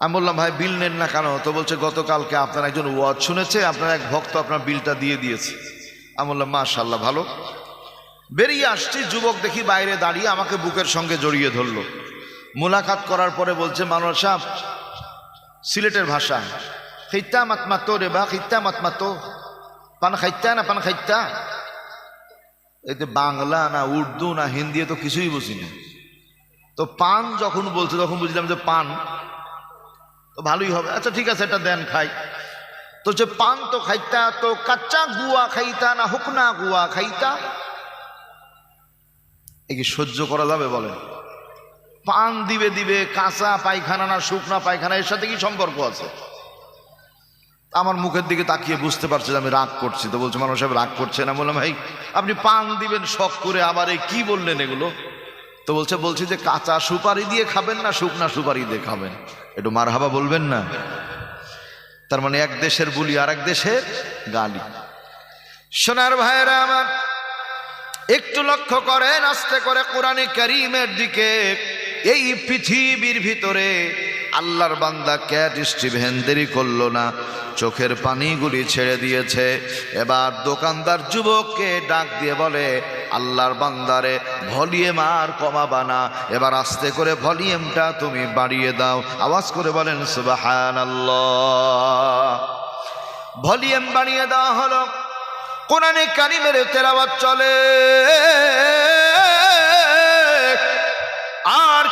আমি বললাম, ভাই, বিল নেন না কেন? তো বলছে, গতকালকে আপনার একজন ওয়াজ শুনেছে, আপনার এক ভক্ত আপনার বিলটা দিয়ে দিয়েছে। আমি বললাম মাশাল্লাহ ভালো। বেরিয়ে আসছি, যুবক দেখি বাইরে দাঁড়িয়ে আমাকে বুকের সঙ্গে জড়িয়ে ধরলো। মোলাকাত করার পরে বলছে মানুষ সাহেব, সিলেটের ভাষা, খিত্তা মাতমাতো রে বা, খিত্তা মাতমাতো পান খাইত্যা না পান খাইত্যা এতে বাংলা না উর্দু না হিন্দি তো কিছুই বুঝি না। তো পান যখন বলছে, তখন বুঝলাম যে পান। ভালোই হবে। আচ্ছা ঠিক আছে, এটা দেন, খাই। তো যে পান তো খাইতা, তো কাচ্চা গুয়া খাইতা না হুকনা গুয়া খাইতা? এ কি সহ্য করা যাবে, বলেন? পান দিবে দিবে, কাঁচা পায়খানা না শুকনা পায়খানা, এর সাথে কি সম্পর্ক আছে? আমার মুখের দিকে তাকিয়ে বুঝতে পারছে যে আমি রাগ করছি। তো বলছে, মানুষ রাগ করছে না? বললাম, ভাই, আপনি পান দিবেন শখ করে, আবার এই কি বললেন এগুলো? তো বলছে, বলছি যে কাঁচা সুপারি দিয়ে খাবেন না, শুকনা সুপারি দিয়ে খাবেন। একটু মার হাবা বলবেন না? তার মানে এক দেশের বুলি আর এক দেশের গালি। সোনার ভাইয়েরা আমার, একটু লক্ষ্য করেন, আস্তে করে কোরআনে করিমের দিকে, এই পৃথিবীর ভিতরে আল্লাহর বান্দা ক্যাট স্টিভেন দেরি করল না। চোখের পানিগুলি ছেড়ে দিয়েছে। এবার দোকানদার যুবককে ডাক দিয়ে বলে, আল্লাহর বান্দারে, ভলিউম আর কমাবা না। এবার আস্তে করে ভলিউমটা তুমি বাড়িয়ে দাও। আওয়াজ করে বলেন সুবাহান ভলিউম বাড়িয়ে দেওয়া হলো। কোরআনে কারিমের তেলাওয়াত চলে।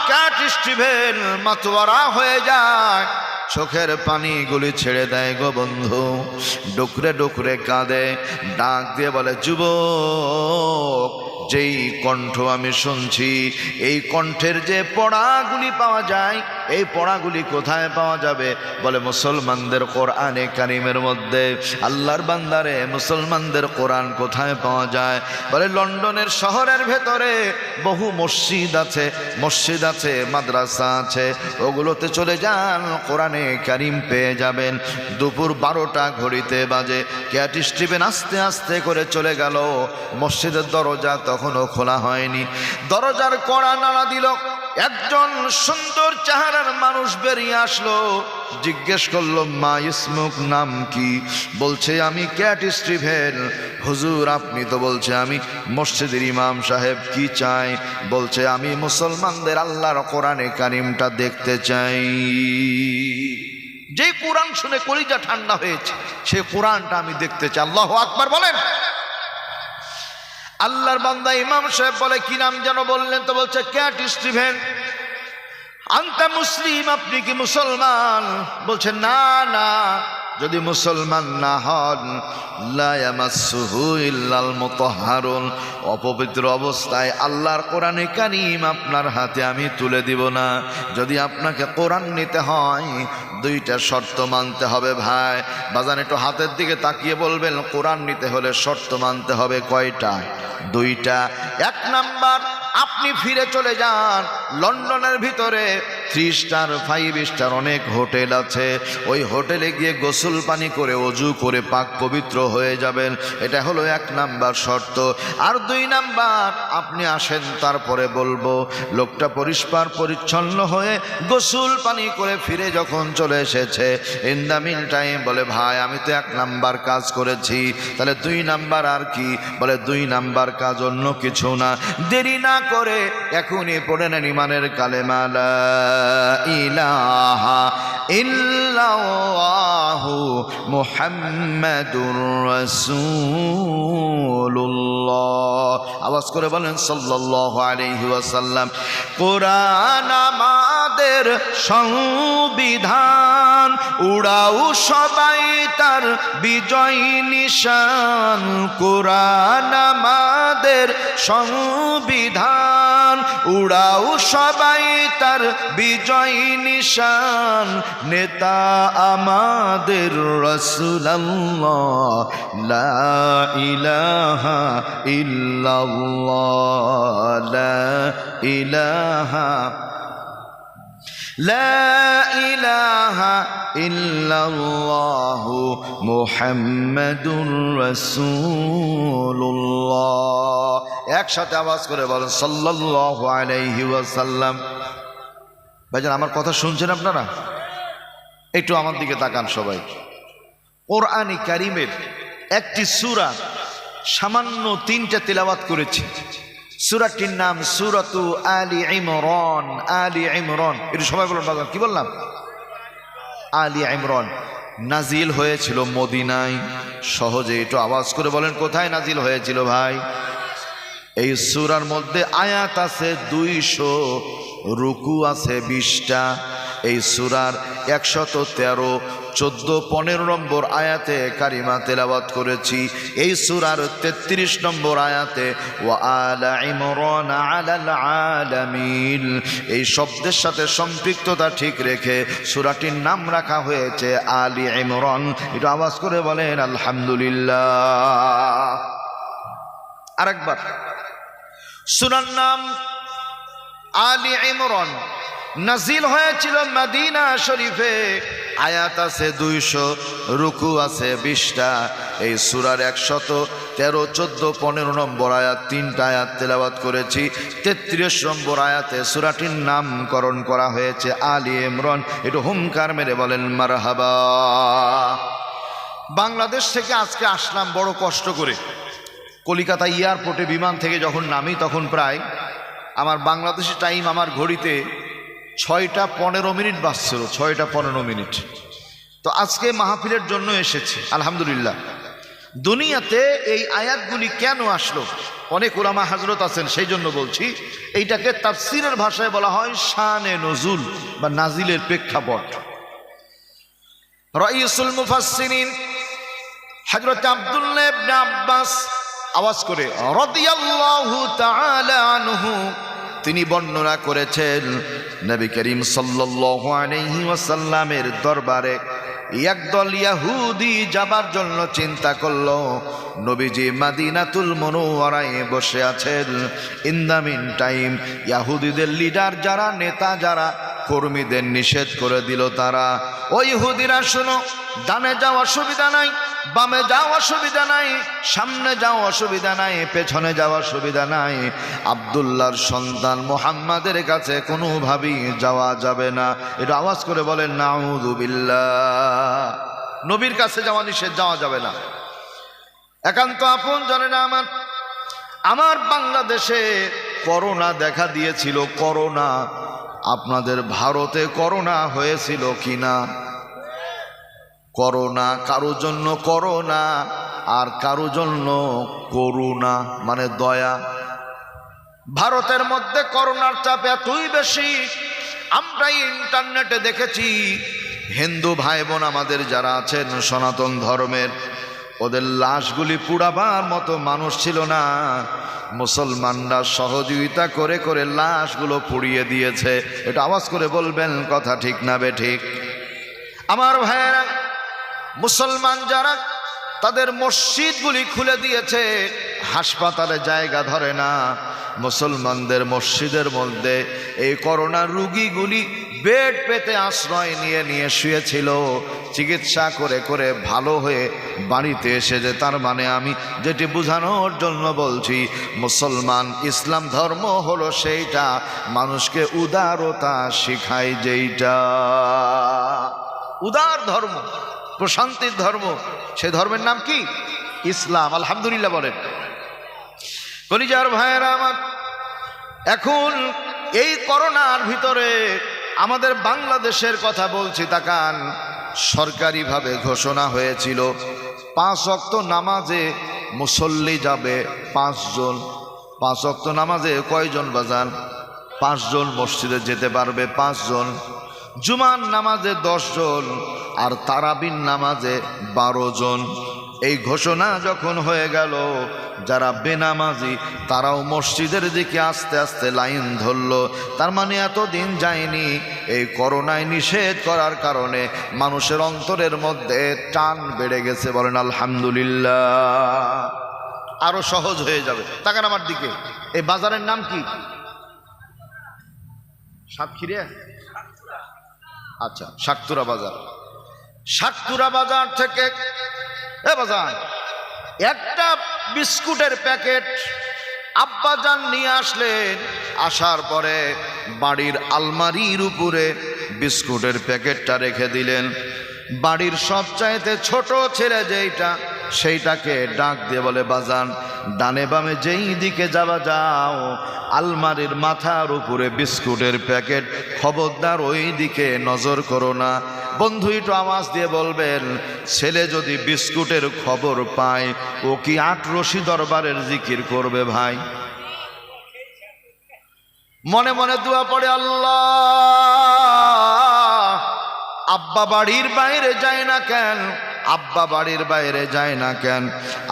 ক্যাট স্টিভেন মাতোয়ারা হয়ে যায়। চোখের পানিগুলি ছেড়ে দেয় গো বন্ধু। ডুকরে ডুকরে কাঁদে, ডাক দিয়ে বলে, যুবক, যেই কণ্ঠ আমি শুনছি, এই কণ্ঠের যে পড়াগুলি পাওয়া যায় এই পড়াগুলি কোথায় পাওয়া যাবে? বলে মুসলমানদের কোরআনে কারিমের মধ্যে। আল্লাহর বান্দারে মুসলমানদের কোরআন কোথায় পাওয়া যায়? বলে লন্ডনের শহরের ভেতরে বহু মসজিদ আছে মসজিদ আছে, মাদ্রাসা আছে। ওগুলোতে চলে যান, কোরআনে কারিম পেয়ে যাবেন। দুপুর বারোটা ঘড়িতে বাজে। ক্যাট স্টিভেন আস্তে আস্তে করে চলে গেল। মসজিদের দরজা তখনও খোলা হয়নি। দরজার কড়া নাড়া দিল। একজন সুন্দর চেহারার মানুষ বেরিয়ে আসলো, জিজ্ঞেস করল, মা ইসমুক নাম কি? বলছে, আমি ক্যাট স্টিভেন। হুজুর, আপনি তো বলছে, আমি মসজিদের ইমাম সাহেব, কি চাই? বলছে, আমি মুসলমানদের আল্লাহর কোরআনে কারিমটা দেখতে চাই। যে কোরআন শুনে কলিজা ঠান্ডা হয়েছে, সে কোরআনটা আমি দেখতে চাই। আল্লাহ আকবার বলেন। আল্লাহর বান্দা ইমাম সাহেব বলে, কি নাম যেন বললেন? তো বলছে, ক্যাট স্টিভেন। আন্তা মুসলিম, আপনি কি মুসলমান? বলছে, না না। যদি মুসলমান না হন মুতাহহারুন অপবিত্র অবস্থায় আল্লাহর কোরআনে কারিম আপনার হাতে আমি তুলে দিব না। যদি আপনাকে কোরআন নিতে হয়, দুইটা শর্ত মানতে হবে ভাই। বাজান একটু হাতের দিকে তাকিয়ে বলবেন, কোরআন নিতে হলে শর্ত মানতে হবে কয়টা? দুইটা। এক নাম্বার আপনি ফিরে চলে যান। লন্ডনের ভিতরে থ্রি স্টার ফাইভ স্টার অনেক হোটেল আছে। ওই হোটেলে গিয়ে গোসল পানি করে অজু করে পাক পবিত্র হয়ে যাবেন। এটা হলো এক নাম্বার শর্ত। আর দুই নাম্বার, আপনি আসেন তারপরে বলব, লোকটা পরিষ্কার পরিচ্ছন্ন হয়ে গোসল পানি করে ফিরে যখন চলে এসেছে। ইন দ্য মিন টাইম বলে, ভাই, আমি তো এক নাম্বার কাজ করেছি। তাহলে দুই নাম্বার আর কি? বলে, দুই নাম্বার কাজ অন্য কিছু না। দেরি না করে এখনই পড়ে নেন ইমানের কালেমালা ইলাহা রাসূলুল্লাহ। আওয়াজ করে বলেন, সাল্লাল্লাহু আলাইহি ওয়াসাল্লাম, কোরআন আমাদের সংবিধান, উড়াও সবাই তার বিজয় নিশান। কোরআন আমাদের সংবিধান উড়াও সবাই তার বিজয় নিশান। নেতা আমাদের রসুল্লাহ ইলাহা ইল্লাল্লাহ لا إله إلا الله محمد رسول الله একসাথে আওয়াজ করে বলেন সাল্লাল্লাহু আলাইহি ওয়াসাল্লাম ভাইজান আমার কথা শুনছেন আপনারা একটু আমার দিকে তাকান সবাই কোরআনি কারিমের একটি সুরা সামান্য তিনটা তেলাওয়াত করেছি সুরাটির নাম সুরাতু আলী ইমরন আলী ইমরন। একটু সবাই বাজার কি বললাম? আলী ইমরন। নাজিল হয়েছিল মদিনায়। সহজে একটু আওয়াজ করে বলেন, কোথায় নাজিল হয়েছিল ভাই? এই সুরার মধ্যে আয়াত আছে দুইশো, রুকু আছে বিশটা। এই সুরার একশত তেরো, চোদ্দ, পনেরো নম্বর আয়াতে কারিমা তেলাবাত করেছি। এই সুরার তেত্রিশ নম্বর আয়াতে ও আলা এই শব্দের সাথে সম্পৃক্ততা ঠিক রেখে সুরাটির নাম রাখা হয়েছে আলী ইমরান। এটা আওয়াজ করে বলেন, আলহামদুলিল্লাহ। আরেকবার, সুরার নাম আলী ইমরান। নাজিল হয়েছিল মদিনা শরীফে। আয়াত আছে দুইশো, রুকু আছে বিশটা। এই সুরার একশত তেরো, চোদ্দ, পনেরো নম্বর আয়াত, তিনটা আয়াত তেলাবাত করেছি। তেত্রিশ নম্বর আয়াতে সুরাটির নামকরণ করা হয়েছে আলী ইমরান। একটু হুমকার মেরে বলেন, মারহাবা। বাংলাদেশ থেকে আজকে আসলাম বড় কষ্ট করে। কলিকাতা এয়ারপোর্টে বিমান থেকে যখন নামি, তখন প্রায় আমার বাংলাদেশি টাইম আমার ঘড়িতে ছয়টা পনেরো মিনিট বাঁচছিল ছয়টা পনেরো মিনিট। তো আজকে মাহফিলের জন্য এসেছি, আলহামদুলিল্লাহ। দুনিয়াতে এই আয়াতগুলি কেন আসলো? অনেক ওলামা হাজরত আছেন, সেই জন্য বলছি, এইটাকে তাফসিরের ভাষায় বলা হয় শানে নজুল বা নাজিলের প্রেক্ষাপট। রঈসুল মুফাসসিরিন, হযরত আব্দুল্লাহ আব্বাস, আওয়াজ করে, রাদিয়াল্লাহু তাআলা আনহু তিনি বর্ণনা করেছেন নবী করিম ওয়াসাল্লামের দরবারে একদল ইয়াহুদি যাবার জন্য চিন্তা করল। নবীজি মাদিনাতুল মনোয়ারায় বসে আছেন। ইন দ্য মিন টাইম ইয়াহুদিদের লিডার যারা, নেতা যারা, কর্মীদের নিষেধ করে দিল তারা। ওই ইহুদিরা, শোনো, ডানে যাও, অসুবিধা নাই, বামে যাও, অসুবিধা নাই, সামনে যাও, অসুবিধা নাই, পেছনে যাওয়া সুবিধা নাই। আবদুল্লাহর সন্তান মোহাম্মদের কাছে কোনোভাবেই যাওয়া যাবে না। এটা আওয়াজ করে বলেন নাউদুবিল্লাহ নবীর কাছে যাওয়া নিষেধ, যাওয়া যাবে না। একান্ত আপন জানে না আমার আমার বাংলাদেশে করোনা দেখা দিয়েছিল। করোনা আপনাদের ভারতে করোনা হয়েছিল কি না করোনা কারও জন্য করোনা, আর কারও জন্য করুণা মানে দয়া। ভারতের মধ্যে করোনার চাপ এতই বেশি আমরা ইন্টারনেটে দেখেছি হিন্দু ভাই বোন আমাদের যারা আছেন, সনাতন ধর্মের, ওদের লাশগুলি পুড়াবার মতো মানুষ ছিল না। মুসলমানরা সহযোগিতা করে করে লাশগুলো পুড়িয়ে দিয়েছে। এটা আওয়াজ করে বলবেন, কথা ঠিক না বে ঠিক? আমার ভাইয়েরা, মুসলমান যারা তাদের মসজিদগুলি খুলে দিয়েছে। হাসপাতালে জায়গা ধরে না। মুসলমানদের মসজিদের মধ্যে এই করোনা রুগীগুলি বেড পেতে আশ্রয় নিয়ে নিয়ে শুয়েছিল। চিকিৎসা করে করে ভালো হয়ে বাড়িতে এসে যে তার মানে আমি যেটি বোঝানোর জন্য বলছি, মুসলমান ইসলাম ধর্ম হলো সেইটা, মানুষকে উদারতা শিখায় যেইটা। উদার ধর্ম। প্রশান্তির ধর্ম। সে ধর্মের নাম কি? ইসলাম। আলহামদুলিল্লাহ বলেন। কলিজার ভাইয়েরা আমার, এখন এই করোনার ভিতরে আমাদের বাংলাদেশের কথা বলছি তাকান সরকারিভাবে ঘোষণা হয়েছিল, পাঁচ অক্ত নামাজে মুসল্লি যাবে পাঁচজন। পাঁচ অক্ত নামাজে কয়জন বাজান? পাঁচজন মসজিদে যেতে পারবে পাঁচজন। জুমান নামাজে দশজন। আর তারাবিন নামাজে বারো জন। এই ঘোষণা যখন হয়ে গেল, যারা বেনামাজি, তারাও মসজিদের দিকে আস্তে আস্তে লাইন ধরলো। তার মানে এতদিন যায়নি। এই করোনায় নিষেধ করার কারণে মানুষের অন্তরের মধ্যে টান বেড়ে গেছে বলেন, আলহামদুলিল্লাহ। আরও সহজ হয়ে যাবে। তাকান আমার দিকে। এই বাজারের নাম কি? সাতক্ষীরে? আচ্ছা শাকতুরা বাজার। শাকতুরা বাজার থেকে, এ বাজার একটা বিস্কুটের প্যাকেট আব্বাজান নিয়ে আসলেন। আসার পরে বাড়ির আলমারির উপরে বিস্কুটের প্যাকেটটা রেখে দিলেন। বাড়ির সবচাইতে ছোট ছেলে যেইটা সেইটাকে ডাক দিয়ে বলে, বাজান, ডানে বামে যেই দিকে যাওয়া যাও, আলমারির মাথার উপরে বিস্কুটের প্যাকেট, খবরদার ওই দিকে নজর করো না। বন্ধু একটু আওয়াজ দিয়ে বলবেন, ছেলে যদি বিস্কুটের খবর পায়, ও কি আট রশি দরবারের জিকির করবে ভাই? মনে মনে দোয়া পড়ে, আল্লাহ, আব্বা বাড়ির বাইরে যায় না কেন? আব্বা বাড়ির বাইরে যায় না কেন?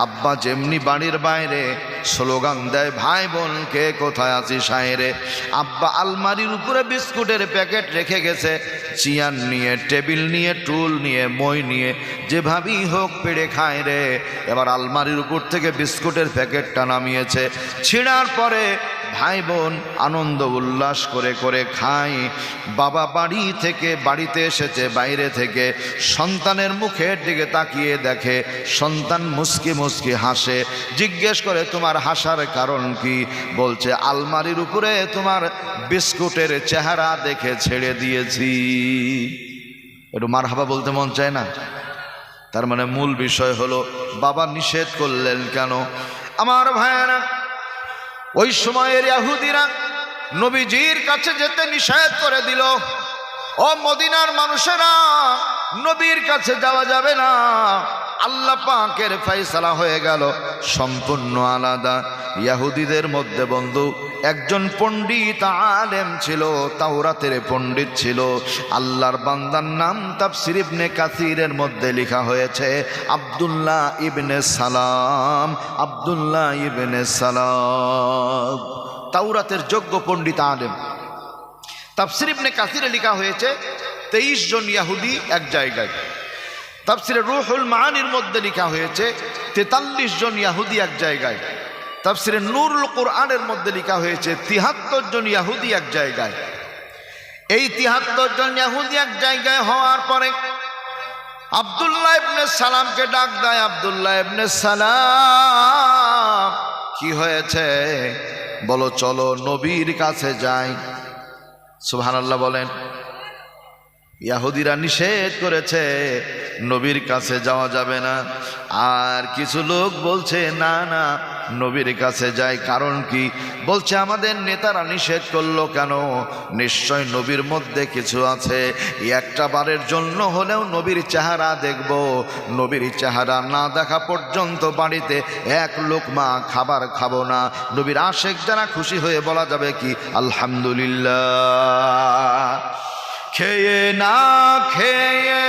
আব্বা যেমনি বাড়ির বাইরে, স্লোগান দেয়, ভাই বোন, কে কোথায় আছিস সাইরে আব্বা আলমারির উপরে বিস্কুটের প্যাকেট রেখে গেছে, চিয়ার নিয়ে, টেবিল নিয়ে, টুল নিয়ে, মই নিয়ে, যেভাবেই হোক পেড়ে খায় রে। এবার আলমারির উপর থেকে বিস্কুটের প্যাকেটটা নামিয়েছে। ছিঁড়ার পরে ভাই বোন আনন্দ উল্লাস করে করে খায়। বাবা বাড়ি থেকে, বাড়িতে এসেছে, বাইরে থেকে। সন্তানের মুখের দিকে তাকিয়ে দেখে, সন্তান মুসকি মুসকি হাসে। জিজ্ঞেস করে, তোমার হাসার কারণ কি? বলছে, আলমারির উপরে তোমার বিস্কুটের চেহারা দেখে ছেড়ে দিয়েছি। একটু মার হাবা বলতে মন চায় না? তার মানে মূল বিষয় হলো, বাবা নিষেধ করলেন কেন? আমার ভাইয়েরা ওই সময়ের ইয়াহুদিরা নবীজির কাছে যেতে নিষেধ করে দিল। ও মদিনার মানুষেরা, নবীর কাছে যাওয়া যাবে না। আল্লাহ পাকের ফয়সালা হয়ে গেল, সম্পূর্ণ আলাদা। ইয়াহুদিদের মধ্যে বন্ধু, একজন পণ্ডিত আলেম ছিল, তাওরাতের পণ্ডিত ছিল। আল্লাহর বান্দার নাম তাফসির ইবনে কাসিরের মধ্যে লেখা হয়েছে, আব্দুল্লাহ ইবনে সালাম, আব্দুল্লাহ ইবনে সালাম। তাওরাতের যোগ্য পণ্ডিত আলেম। তাফসির ইবনে কাসিরে লেখা হয়েছে, তেইশ জন ইয়াহুদি এক জায়গায়। তাফসিরে রুহুল মাহানির মধ্যে লেখা হয়েছে, তেতাল্লিশ জন ইয়াহুদি এক জায়গায়। তাফসিরে নুরুল কোরআনের মধ্যে লেখা হয়েছে, তিহাত্তর জন ইয়াহুদি এক জায়গায়। এই তিহাত্তর জন ইয়াহুদি এক জায়গায় হওয়ার পরে আবদুল্লাহ ইবনে সালামকে ডাক দেয়, আবদুল্লাহ ইবনে সালাম, কি হয়েছে? বলো, চলো, নবীর কাছে যাই। সুবহানাল্লাহ বলেন ইয়াহুদিরা নিষেধ করেছে, নবীর কাছে যাওয়া যাবে না। আর কিছু লোক বলছে, না না, নবীর কাছে যায় কারণ কি? বলছে, আমাদের নেতারা নিষেধ করল কেন? নিশ্চয় নবীর মধ্যে কিছু আছে। একটা বারের জন্য হলেও নবীর চেহারা দেখব। নবীর চেহারা না দেখা পর্যন্ত বাড়িতে এক লোক মা খাবার খাব না। নবীর আশেক যারা খুশি হয়ে বলা যাবে কি? আলহামদুলিল্লাহ। খেয়ে না খেয়ে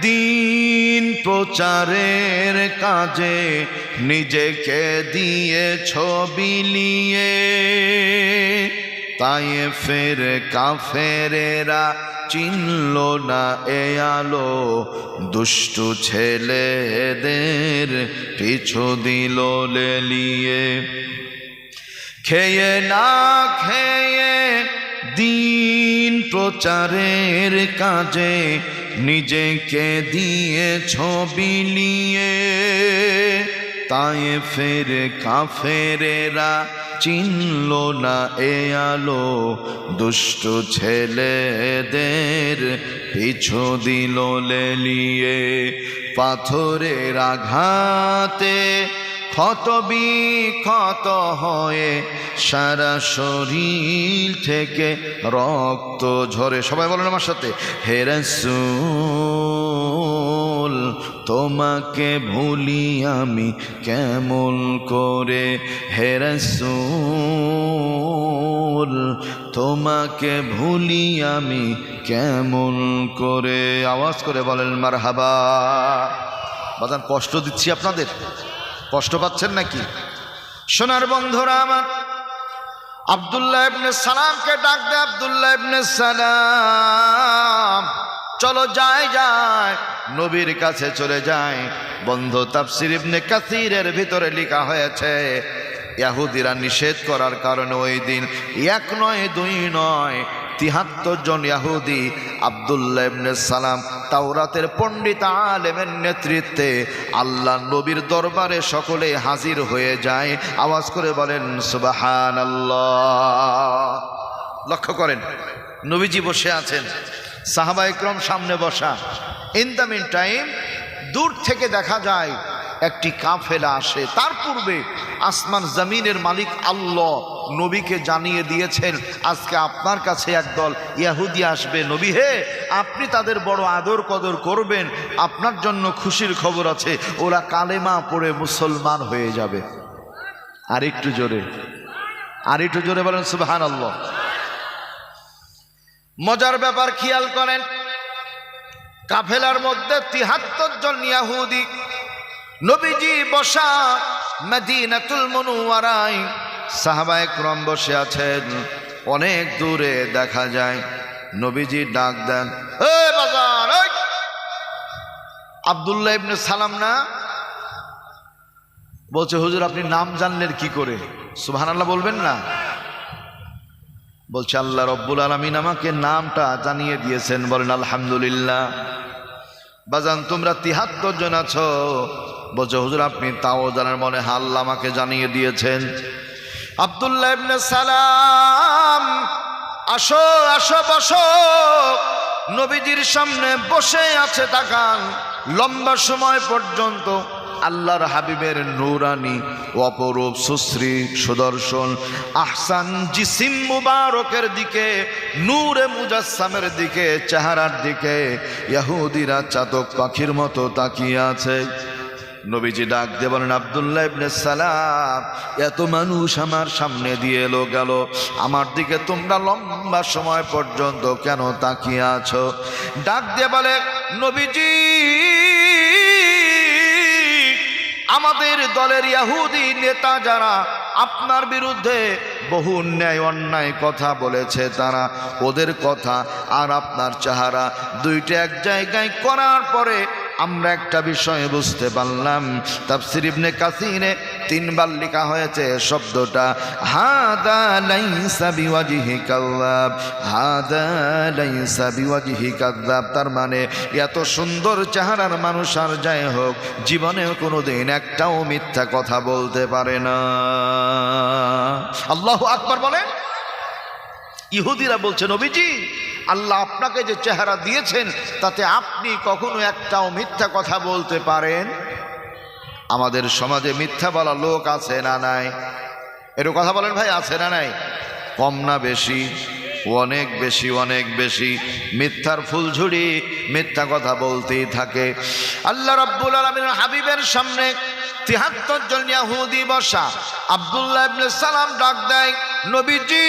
দিন প্রচারের কাজে নিজেকে দিয়ে ছবি নিয়ে। তাই ফের কাফেরেরা চিনল না এ আলো, দুষ্টু ছেলেদের পিছু দিল লেলিয়ে। খেয়ে না খেয়ে দিন প্রচারের কাজে নিজেকে দিয়ে ছবি নিয়ে। তাই ফের কাফেরেরা চিনল না এ আলো, দুষ্ট ছেলেদের পিছু দিল লেলিয়ে পাথরের আঘাতে ক্ষত বিক্ষত হয়ে সারা শরীর থেকে রক্ত ঝরে। সবাই বলেন আমার সাথে হেরাসুল তোমাকে ভুলি আমি কেমন করে? হেরাসুল তোমাকে ভুলি আমি কেমন করে? আওয়াজ করে বলেন মার হাবা বাদান কষ্ট দিচ্ছি আপনাদের। কষ্ট পাচ্ছেন নাকি? সোনার বন্ধুরা আমার, আবদুল্লাহ ইবনে সালামকে ডাক দে, আবদুল্লাহ ইবনে সালাম। চলো যায় যায় নবীর কাছে চলে যায় বন্ধ তাফসির ইবনে কাসিরের ভিতরে লেখা হয়েছে, ইয়াহুদিরা নিষেধ করার কারণে ওই দিন এক নয়, দুই নয় তিহাত্তর জন ইয়াহুদি আবদুল্লাহ ইবনে সালাম তাওরাতের পণ্ডিত আলেমের নেতৃত্বে আল্লাহ নবীর দরবারে সকলে হাজির হয়ে যায়। আওয়াজ করে বলেন সুবাহান লক্ষ্য করেন, নবীজি বসে আছেন, সাহাবা ইকরম সামনে বসা। ইন দ্য মিন টাইম, দূর থেকে দেখা যায়, একটি কাফেলা আসে। তার পূর্বে আসমান জমিনের মালিক আল্লাহ। নবীকে জানিয়ে দিয়েছেন, আজকে আপনার কাছে একদল ইয়াহুদি আসবে। নবী হে, আপনি তাদের বড় আদর কদর করবেন, আপনার জন্য খুশির খবর আছে, ওরা কালেমা পড়ে মুসলমান হয়ে যাবে। আর একটু জোরে আর একটু জোরে বলেন সুবহান আল্লাহ মজার ব্যাপার, খেয়াল করেন, কাফেলার মধ্যে তিহাত্তর জন ইয়াহুদি। নবীজি বসা মদিনাতুল মনুয়ারাই সাহাবায়ে ক্রম বসে আছেন। অনেক দূরে দেখা যায়। নবীজি ডাক দেন! আব্দুল্লাহ ইবনে সালাম না? বলছে, হুজুর, আপনি নাম জানলেন কি করে? সুবহানাল্লাহ বলবেন না? বলছে, আল্লাহ রব্বুল আলমিন আমাকে নামটা জানিয়ে দিয়েছেন। বলেন, আলহামদুলিল্লাহ। বাজান, তোমরা তিহাত্তর জন আছো। বলছে, হুজুর, আপনি তাও জানার মনে হাল আমাকে জানিয়ে দিয়েছেন। আব্দুল্লাহ ইবনে সালাম, আসো আসো, বসো। নবীজির সামনে বসে আছে তাকান। লম্বা সময় পর্যন্ত আল্লাহর হাবিবের নূরানি অপরূপ সুশ্রী সুদর্শন, আহসান জিসিম মুবারকের দিকে, নূরে মুজাসসামের দিকে, চেহারার দিকে, ইয়াহুদিরা চাতক পাখির মতো তাকিয়ে আছে। নবীজি ডাক দিয়ে বলেন, আবদুল্লাহ ইবনে সালাম, এত মানুষ আমার সামনে দিয়ে এলো গেল। আমার দিকে তোমরা লম্বা সময় পর্যন্ত কেন তাকিয়ে আছো? ডাক দিয়ে বলে, নবীজি, আমাদের দলের ইয়াহুদি নেতা যারা, আপনার বিরুদ্ধে বহু অন্যায় অন্যায় কথা বলেছে তারা। ওদের কথা আর আপনার চেহারা দুইটা এক জায়গায় করার পরে আমরা একটা বিষয় বুঝতে পারলাম। তাফসির ইবনে কাসিরে তিনবার লেখা হয়েছে শব্দটা, হাদা লাইসা বিওয়াজিহি কাল্লাব হাদা লাইসা বিওয়াজিহি কাল্লাব তার মানে এত সুন্দর চেহারার মানুষ আর যাই হোক, জীবনেও কোনো দিন একটাও মিথ্যা কথা বলতে পারে না। আল্লাহ আকবার বলেন। ইহুদিরা বলছেন নবীজি আল্লাহ আপনাকে যে চেহারা দিয়েছেন, তাতে আপনি কখনো একটাও মিথ্যা কথা বলতে পারেন? আমাদের সমাজে মিথ্যা বলা লোক আছে না নাই? এরকম কথা বলেন ভাই, আছে না নাই? কম না বেশি, অনেক বেশি অনেক বেশি। মিথ্যার ফুলঝুড়ি মিথ্যা কথা বলতেই থাকে। আল্লাহ রাব্বুল আলমিনের হাবিবের সামনে তিহাত্তর জন ইয়াহুদি বসা। আবদুল্লাহ সালাম ডাক দেয়, নবীজি!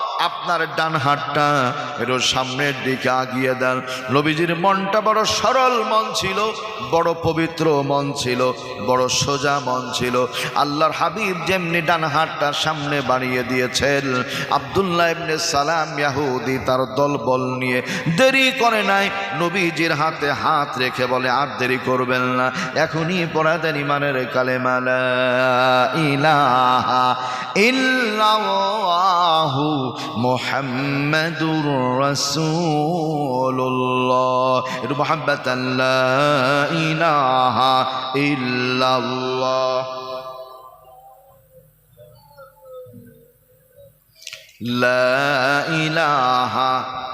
আপনার ডান হাতটা এর সামনের দিকে আগিয়ে দেন। নবীজির মনটা বড় সরল মন ছিল, বড় পবিত্র মন ছিল, বড় সোজা মন ছিল। আল্লাহর হাবিব যেমনি ডান হাতটা সামনে বাড়িয়ে দিয়েছেন, আবদুল্লাহ ইবনে সালাম ইয়াহুদি তার দল বল নিয়ে দেরি করে নাই, নবীজির হাতে হাত রেখে বলে, আর দেরি করবেন না, এখনই পড়া দেন ইমানের কালেমালা ইলাহা ইল্লাল্লাহু মুহাম্মাদুর রাসূলুল্লাহ একটু মোহাম্মতান লা ইলাহা ইল্লাল্লাহ لا إله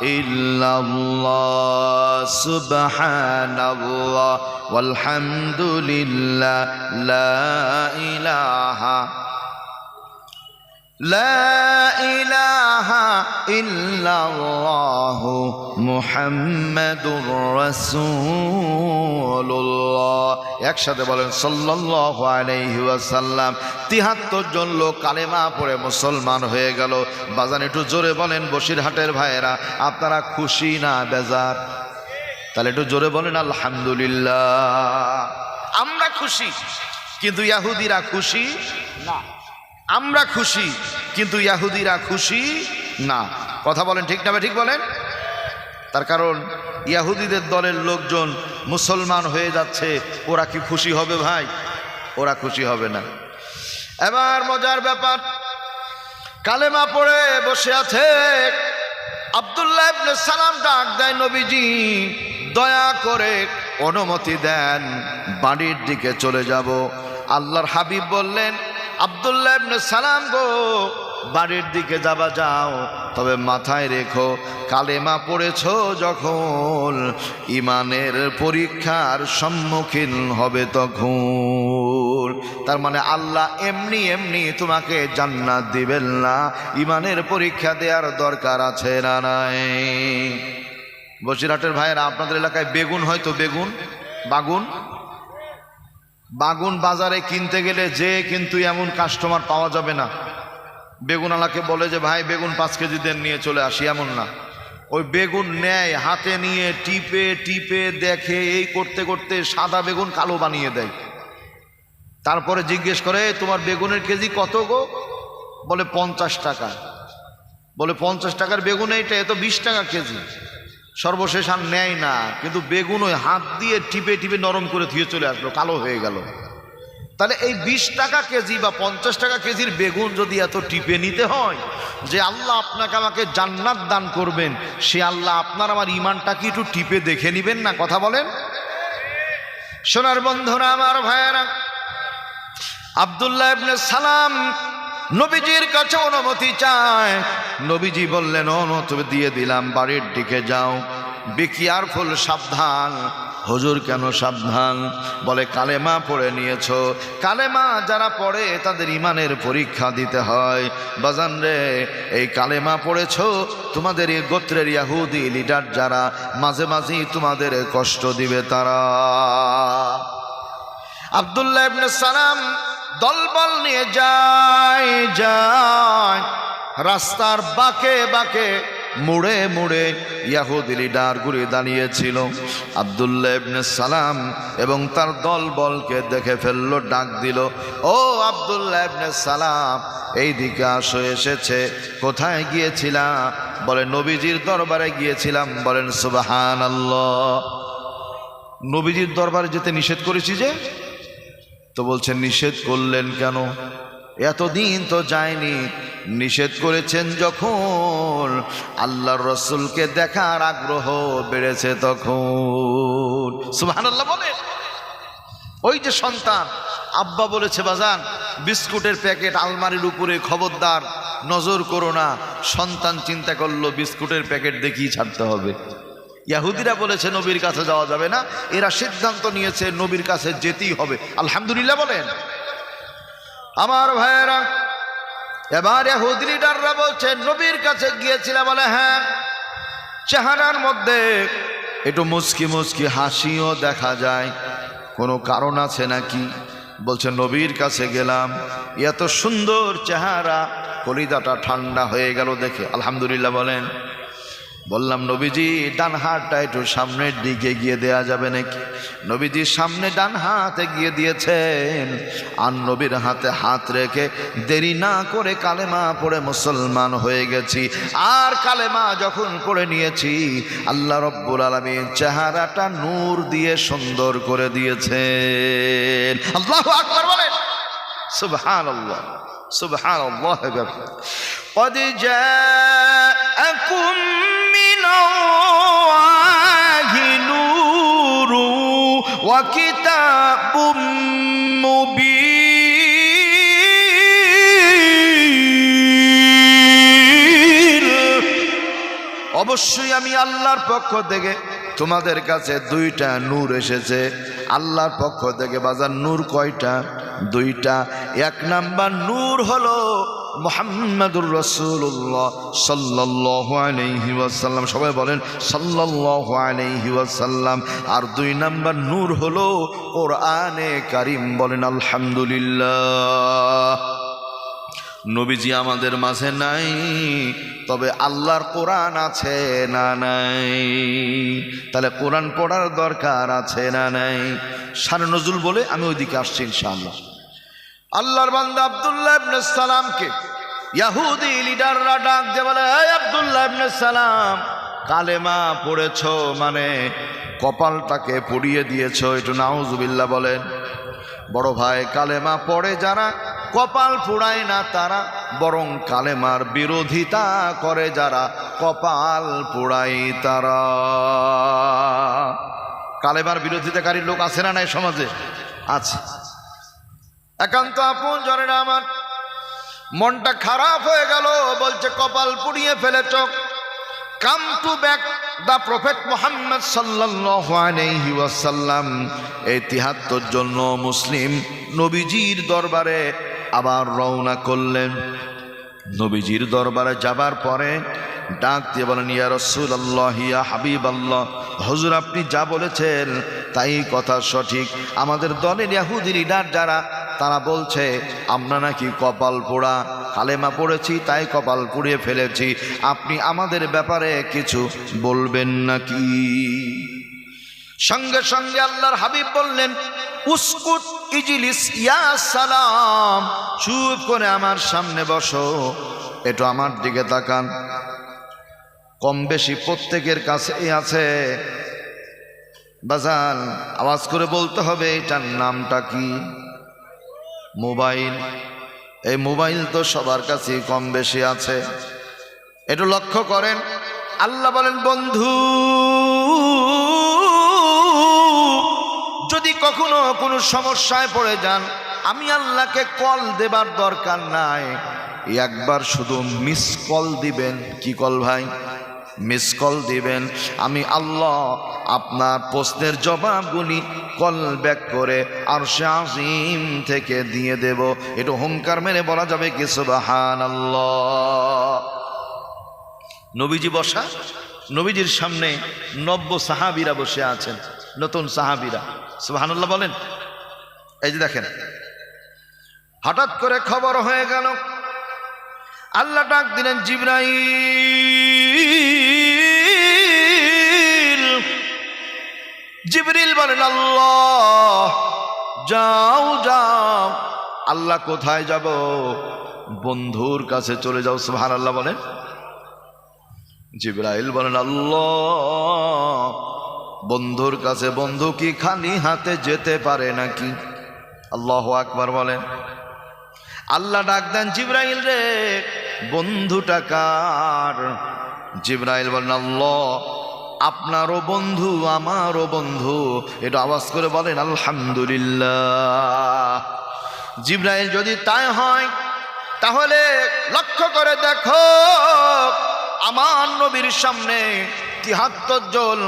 إلا الله سبحان الله والحمد لله لا إله لا إله إلا الله محمد رسول الله একসাথে বলেন সাল্লাল্লাহু আলাইহি ওয়াসাল্লাম তিহাত্তর জন লোক কালেমা পড়ে মুসলমান হয়ে গেল বাজান একটু জোরে বলেন বসিরহাটের ভাইয়েরা আপনারা খুশি না বেজার তাহলে একটু জোরে বলেন আলহামদুলিল্লাহ আমরা খুশি কিন্তু ইয়াহুদিরা খুশি না আমরা খুশি, কিন্তু ইয়াহুদিরা খুশি না। কথা বলেন ঠিক না ঠিক বলেন? তার কারণ ইয়াহুদিদের দলের লোকজন মুসলমান হয়ে যাচ্ছে, ওরা কি খুশি হবে ভাই? ওরা খুশি হবে না। এবার মজার ব্যাপার, কালেমা পড়ে বসে আছে, আবদুল্লাহ সালাম ডাক দেয় নবীজি, দয়া করে অনুমতি দেন, বাড়ির দিকে চলে যাব। আল্লাহর হাবিব বললেন আবদুল্লাহ ইবনে সালাম গো, বাড়ির দিকে যাবা যাও, তবে মাথায় রেখো, কালেমা পড়েছ যখন, ইমানের পরীক্ষার সম্মুখীন হবে তখন। তার মানে আল্লাহ এমনি এমনি তোমাকে জান্নাত দিবেন না, ইমানের পরীক্ষা দেওয়ার দরকার আছে না নাই? বসিরহাটের ভাইয়েরা, আপনাদের এলাকায় বেগুন হয়তো বেগুন? বাগুন? বাগুন বাজারে কিনতে গেলে যে কিন্তু এমন কাস্টমার পাওয়া যাবে না। বেগুনওয়ালাকে বলে যে, ভাই, বেগুন পাঁচ কেজি দেন, নিয়ে চলে আসি। এমন না। ওই বেগুন নেয়, হাতে নিয়ে টিপে টিপে দেখে, এই করতে করতে সাদা বেগুন কালো বানিয়ে দেয়। তারপরে জিজ্ঞেস করে তোমার বেগুনের কেজি কত গো? বলে, পঞ্চাশ টাকা। বলে, পঞ্চাশ টাকার বেগুন এইটা, এ তো বিশ টাকা কেজি। সর্বশেষ আর নেয় না, কিন্তু বেগুন ওই হাত দিয়ে টিপে টিপে নরম করে ধুয়ে চলে আসলো, কালো হয়ে গেল। তাহলে এই বিশ টাকা কেজি বা পঞ্চাশ টাকা কেজির বেগুন যদি এত টিপে নিতে হয়, যে আল্লাহ আপনাকে আমাকে জান্নাত দান করবেন, সে আল্লাহ আপনার আমার ইমানটা কি একটু টিপে দেখে নিবেন না, কথা বলেন? সোনার বন্ধুরা, আমার ভাইয়েরা, আবদুল্লাহ সালাম নবীজির কাছে অনুমতি চায়। নবীজি বললেন অন তুমি দিয়ে দিলাম, বাড়ির দিকে যাও। বি কেয়ারফুল, সাবধান। হুজুর কেন সাবধান? বলে, কালেমা পড়ে নিয়েছ। কালেমা যারা পড়ে, তাদের ইমানের পরীক্ষা দিতে হয়। বাজান রে, এই কালেমা পড়েছ? তোমাদের এই গোত্রের ইয়াহুদি লিডার যারা, মাঝে মাঝেই তোমাদের কষ্ট দিবে তারা। আবদুল্লাহ সালাম দলবল নিয়ে যায় যায়। রাস্তার বাঁকে বাঁকে মুড়ে মুড়ে ইয়াহুদি লিডার ঘুরে দাঁড়িয়েছিল। আবদুল্লাহ ইবনে সালাম এবং তার দলবলকে দেখে ফেলল, ডাক দিল, ও আবদুল্লাহ ইবনে সালাম এই দিকে আসো, এসেছে। কোথায় গিয়েছিলাম বলে, নবীজির দরবারে গিয়েছিলাম। বলেন সুবাহান আল্লাহ নবীজির দরবারে যেতে নিষেধ করেছি যে তো বলছেন, নিষেধ করলেন কেন? এতদিন তো যায়নি। নিষেধ করেছেন যখন আল্লাহর রসুলকে দেখার আগ্রহ বেড়েছে তখন। সুবহানাল্লাহ বলে ওই যে সন্তান, আব্বা বলেছে, বাজান, বিস্কুটের প্যাকেট আলমারির উপরে, খবরদার, নজর করো না। সন্তান চিন্তা করল, বিস্কুটের প্যাকেট দেখিয়ে ছাড়তে হবে। ইয়াহুদিরা বলেছে, নবীর কাছে যাওয়া যাবে না। এরা সিদ্ধান্ত নিয়েছে, নবীর কাছে যেতেই হবে। আলহামদুলিল্লাহ বলেন। আমার ভাইয়েরা, এবার ইয়াহুদি বলছে, নবীর কাছে গিয়েছিলাম বলে হ্যাঁ চেহারার মধ্যে একটু মুচকি মুচকি হাসিও দেখা যায়। কোনো কারণ আছে নাকি? বলছে, নবীর কাছে গেলাম, এত সুন্দর চেহারা কলিদাটা ঠান্ডা হয়ে গেল দেখে। আলহামদুলিল্লাহ বলেন। বললাম নবীজি ডান হাতটা একটু সামনের দিকে গিয়ে দেয়া যাবে নাকি নবীজি সামনে ডান হাতে গিয়ে দিয়েছেন আর নবীর হাতে হাত রেখে দেরি না করে কালেমা পড়ে মুসলমান হয়ে গেছি আর কালেমা যখন পড়ে নিয়েছি আল্লাহ রব্বুল আলমী চেহারাটা নূর দিয়ে সুন্দর করে দিয়েছেন আল্লাহ আকবর বলেন সুবহান আল্লাহ সুবহান আল্লাহ قد جاءكم وكتاب مبين অবশ্যই আমি আল্লাহর পক্ষ থেকে তোমাদের কাছে দুইটা নূর এসেছে। আল্লাহর পক্ষ থেকে বাজার নূর কয়টা? দুইটা। এক নাম্বার নূর হলো মোহাম্মদুর রসুল্লাহ সাল্লাহ আলহি সবাই বলেন সাল্লাহ আলহি আর দুই নাম্বার নূর হলো কোরআনে কারিম। বলেন আলহামদুলিল্লাহ। নবীজি আমাদের মাঝে নাই, তবে আল্লাহর কোরআন আছে না নাই? তাহলে কোরআন পড়ার দরকার আছে না নাই? সারে নজরুল বলে, আমি ওইদিকে আসছি ইনশাআল্লাহ। আল্লাহর বান্দা আব্দুল্লাহ ইবনে সালামকে ইয়াহুদি লিডাররা ডাক দিয়ে বলে, এই আব্দুল্লাহ ইবনে সালাম, কালেমা পড়েছ মানে কপালটাকে পুড়িয়ে দিয়েছ, একটু নাউজুবিল্লাহ বলেন। বড় ভাই, কালেমা পড়ে যারা কপাল পুড়ায় না তারা, বরং কালেমার বিরোধিতা করে যারা, কপাল পুড়াই তারা। কালেমার বিরোধিতাকারী লোক আছে না নাই সমাজে? আছে। একান্ত আপন জনেরা আমার। মনটা খারাপ হয়ে গেল, বলছে, কপাল পুড়িয়ে ফেলেছ। Come to back the prophet Mohammad ওয়াসাল্লাম। এই তিহাত্তর জন্য মুসলিম নবীজির দরবারে আবার রওনা করলেন। নবীজির দরবারে যাবার পরে ডাক দিয়ে বলেন, ইয়া রসুল আল্লাহ ইয়া হাবিব আল্লাহ হজুর আপনি যা বলেছেন তাই কথা সঠিক। আমাদের দলের ইয়াহুদি লিডার যারা, তারা বলছে, আমরা নাকি কপাল পোড়া, কালেমা পড়েছি, তাই কপাল পুড়িয়ে ফেলেছি। আপনি আমাদের ব্যাপারে কিছু বলবেন নাকি? সঙ্গে সঙ্গে আল্লাহর হাবিব বললেন, উস্কুট ইজিলিস, ইয়া সালাম, চুপ করে আমার সামনে বসো, একটু আমার দিকে তাকান। কম বেশি প্রত্যেকের কাছে আছে। বাজান, আওয়াজ করে বলতে হবে, এটার নামটা কি? মোবাইল। এই মোবাইল তো সবার কাছে কম বেশি আছে। একটু লক্ষ্য করেন, আল্লাহ বলেন, বন্ধু যদি কখনো কোনো সমস্যায় পড়ে যান, আমি আল্লাহকে কল দেবার দরকার নাই। একবার শুধু মিস কল দিবেন। কি কল ভাই? মিস কল দিবেন। আমি আল্লাহ আপনার প্রশ্নের জবাবগুলি কল ব্যাক করে আর আজিম থেকে দিয়ে দেব। একটু হুঙ্কার মেরে বলা যাবে কি? সুবাহান নবীজি বসা। নবীজির সামনে নব্য সাহাবিরা বসে আছেন। নতুন সাহাবিরা। সুবাহানুল্লাহ বলেন। এই যে দেখেন, হঠাৎ করে খবর হয়ে গেল, আল্লাহ ডাক দিলেন, জিব্রাইল। জিবরিল বলেন, আল্লাহ, যাও যাও। আল্লাহ কোথায় যাব? বন্ধুর কাছে চলে যাও সুহান আল্লাহ বলেন। জিব্রাইল বলেন, আল্লাহ বন্ধুর কাছে বন্ধু কি খালি হাতে যেতে পারে নাকি? আল্লাহ আকবার বলেন। আল্লাহ ডাক দেন জিব্রাইল রে, বন্ধুটা কার? জিব্রাইল বলেন, আল্লাহ, আপনারও বন্ধু, আমারও বন্ধু। এটা আওয়াজ করে বলেন, আলহামদুলিল্লাহ। জিব্রাইল যদি তাই হয়, তাহলে লক্ষ্য করে দেখো, আমার নবীর সামনে তিহাত্তর জন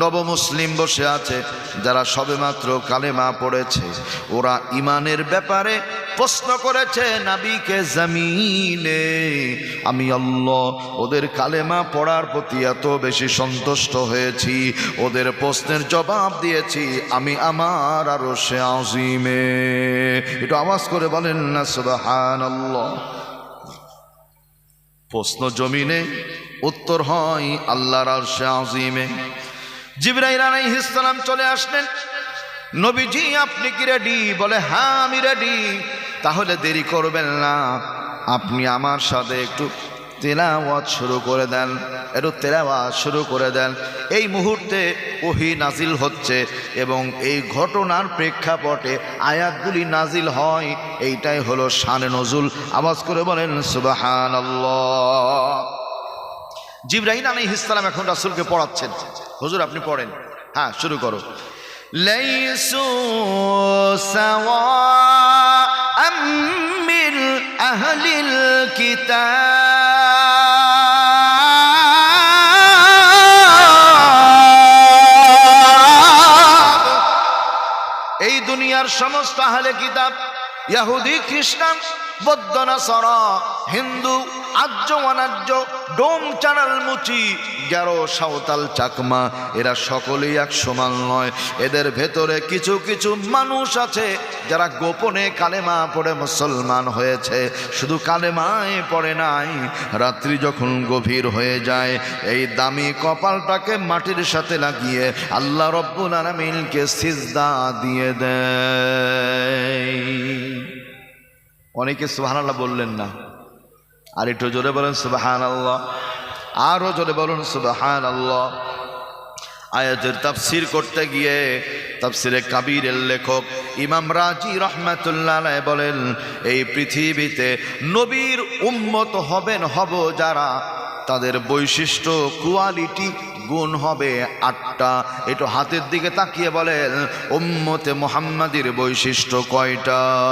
নবমুসলিম বসে আছে, যারা সবেমাত্র কালেমা পড়েছে। ওরা ইমানের ব্যাপারে প্রশ্ন করেছে, নাবিকে জামিনে আমি আল্লাহ, ওদের কালেমা পড়ার প্রতি এত বেশি সন্তুষ্ট হয়েছি, ওদের প্রশ্নের জবাব দিয়েছি, আমি আমার আরও সে আজিমে। একটু আওয়াজ করে বলেন না সুবাহান আল্লাহ প্রশ্ন জমিনে, উত্তর হয় আল্লাহর আরশে আজিমে। জিবরাইল আলাইহিস সালাম চলে আসলেন। নবীজি, আপনি কি রেডি বলে হ্যাঁ আমি রেডি তাহলে দেরি করবেন না। আপনি আমার সাথে একটু তেলাওয়াত শুরু করে দেন। একটু তেলাওয়াত শুরু করে দেন। এই মুহূর্তে ওহি নাজিল হচ্ছে এবং এই ঘটনার প্রেক্ষাপটে আয়াতগুলি নাজিল হয়। এইটাই হলো শানে নজুল। আওয়াজ করে বলেন সুবাহান জিব্রাহিম আলী ইসলাম এখন রাসুলকে পড়াচ্ছেন। হুজুর, আপনি পড়েন। হ্যাঁ শুরু করো। লাইসু মিন এই দুনিয়ার সমস্ত আহলে কিতাব, ইয়াহুদি, খ্রিস্টান, বৌদ্ধ সর হিন্দু, আর্য, অনার্য ডোম চানাল মুচি, গ্যারো, সাঁওতাল, চাকমা, এরা সকলেই এক সমান নয়। এদের ভেতরে কিছু কিছু মানুষ আছে, যারা গোপনে কালেমা পড়ে মুসলমান হয়েছে। শুধু কালেমায় পড়ে নাই, রাত্রি যখন গভীর হয়ে যায়, এই দামি কপালটাকে মাটির সাথে লাগিয়ে আল্লাহ রব্বুল আরামিনকে সিজদা দিয়ে দেয়। অনেকে সুবহানাল্লাহ বললেন না। আর একটু জোরে বলেন সুবাহান আল্লাহ আরও জোরে বলুন সুবাহান আল্লাহ আয়াতের তাফসির করতে গিয়ে তাফসিরে কাবিরের লেখক ইমাম রাজি রহমাতুল্লাহ বলেন, এই পৃথিবীতে নবীর উম্মত হবেন, হব যারা তাদের বৈশিষ্ট্য, কোয়ালিটি গুণ হবে আটটা। একটু হাতের দিকে তাকিয়ে বলেন, উম্মতে মোহাম্মদের বৈশিষ্ট্য কয়টা?